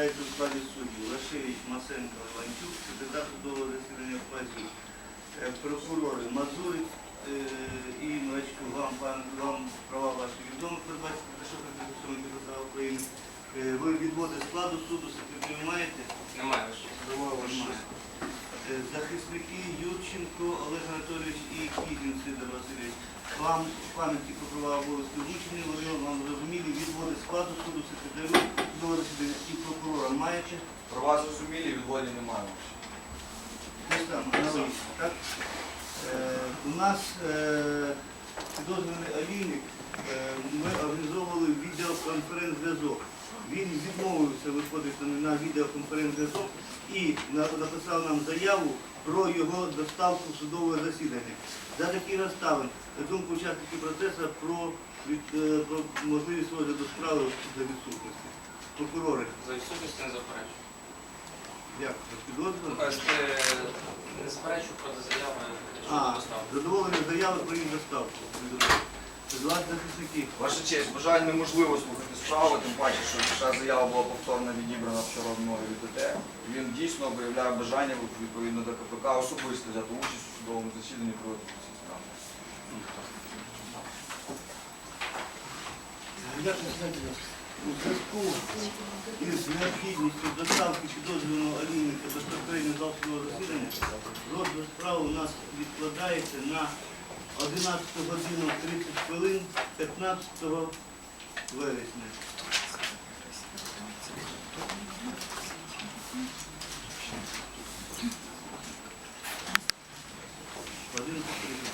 обирається у складі суддів Лашевич, Масенко, Ланчук, секретар судового засідання в класі е, прокурори Мазурик е, і мачку, Вам, пан, вам права ваші відомі, передбачити, що Конституційного Кіпраця України. Е, ви відводи складу суду, секретарів маєте? Немає. Захисники Юрченко, Олег Анатолійович і Кігін Сидор Васильович. Вам пам'яті про права обов'язки вручені, вони вам зрозумілі відводи складу суду, секретарю судового засідання і прокурора маєте? Про вас зрозумілі, відводів немає. Те саме, так? Е, у нас е, підозрюваний олійник, е, ми організовували відеоконференц-зв'язок. Він відмовився виходити на відеоконференц-зв'язок і на- написав нам заяву про його доставку в судове засідання. За такі розставин, на думку учасників процесу про, від, е, про можливість розгляду справи за відсутності. Прокурори, За відсутністю не заперечую. дякую. Підозрюваний? Тобто, е, не заперечую проти заяви, що А, доставку. задоволення заяви про їх доставку. Ваша честь, бажаю неможливо слухати справу, тим паче, що ця заява була повторно відібрана вчора мною від ДТ. Він дійсно виявляє бажання відповідно до КПК особисто взяти участь у судовому засіданні проти цієї справи. У зв'язку із необхідністю доставки підозрюваного олійника безпосередньо зал судового засідання, розгляд справи у нас відкладається на 11 годину 30 хвилин 15 вересня. Годину 30.